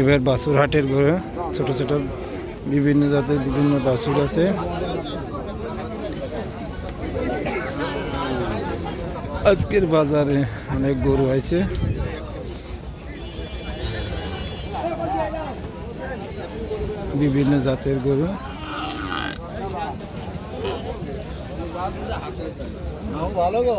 এবার বাসুর হাটের গরু ছোট ছোট বিভিন্ন জাতের বিভিন্ন বাসুর আছে। আজকের বাজারে অনেক গরু আছে। বিভিন্ন জাতের গরু। ভালো গো।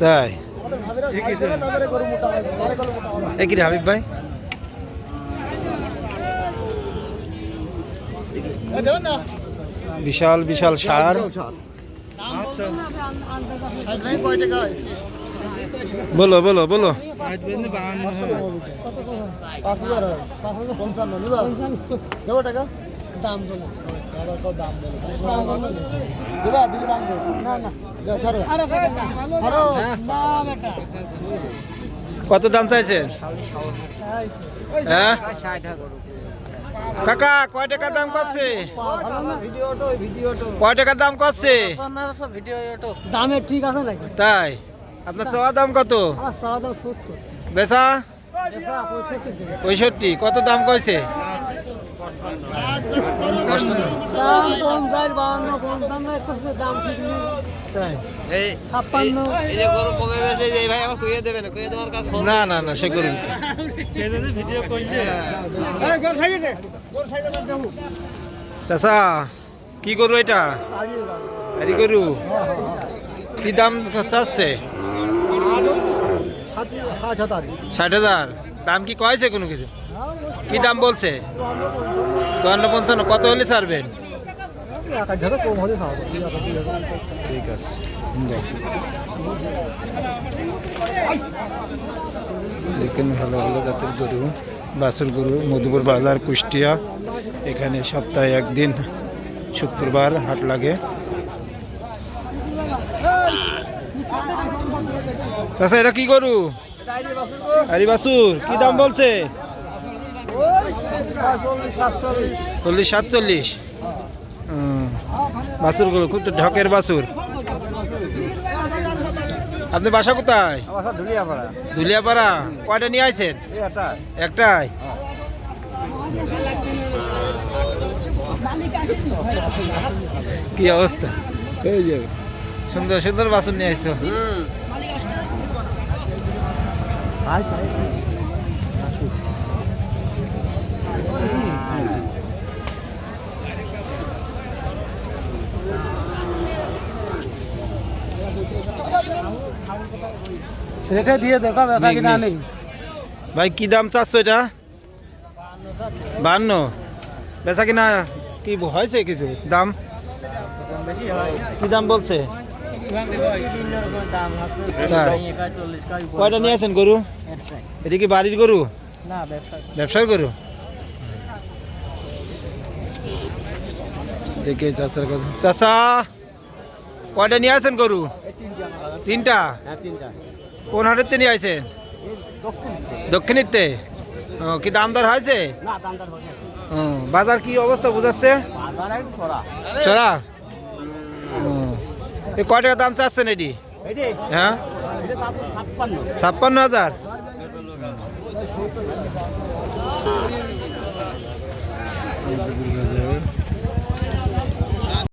তাই? একই হাবিব ভাই। বিশাল বিশাল সার। বলো বলো বলো। পাঁচ হাজার। পঞ্চান্ন। টাকা। দাম দেবো দাম দেবো না না। কত দাম চাইছেন? হ্যাঁ? কাকা কয় টাকা দাম করছে ভিডিওটো ভিডিওটো কয় টাকার দাম করছে ভিডিওটো দামে ঠিক আছে নাকি? তাই? আপনার চাওয়া দাম কত? বেচা? পঁয়ষট্টি পঁয়ষট্টি। কত দাম কইছে? দাম বাউন্ন পঞ্চান্ন একুশ দাম ঠিক নেই না না না না সে করুন ভিডিও করলে চাচা কি করু এটা? আরে গরু। কি দাম চাচ্ছে? ষাট হাজার। ষাট হাজার? দাম কি কয়েছে কোনো কিছু? কি দাম বলছে? চুয়ান্ন, পঞ্চান্ন, কত হলে ছাড়বেন? ঠিক আছে। দেখেন ভালো ভালো জাতের গরু বাসুর গরু, মধুপুর বাজার, কুষ্টিয়া। এখানে সপ্তাহে একদিন, শুক্রবার হাট লাগে। চাষা এটা কি গরু? আরে বাছুর কি দাম বলছে? চল্লিশ সাতচল্লিশ। গরু খুব ঢকের বাছুর আপনি বাসা কোথায়? ধুলিয়াপাড়া। কয়টা নিয়ে আইছেন? একটাই। কি অবস্থা? সুন্দর সুন্দর বাসন নিয়ে আইছো। রেটে দিয়ে দেখা বেচা কিনা নেই ভাই কি দাম চাচ্ছ এটা? বান্ন। বেচা কিনা কি হয়েছে কিছু? দাম? কি দাম বলছে? কয়টা নিয়ে আছেন গরু? এটা কি বাড়ির গরু? ব্যবসার গরু? দেখে চাচার কাছে। চাচা কয়টা নিয়ে আছেন গরু? তিনটা? কোন হাটের নিয়ে আইছেন? দক্ষিণীতে? কি দাম দর হয়েছে বাজার কি অবস্থা বুঝাচ্ছে? চড়া? কয় টাকা দাম চাচ্ছেন এটি? হ্যাঁ? ছাপ্পান্ন হাজার?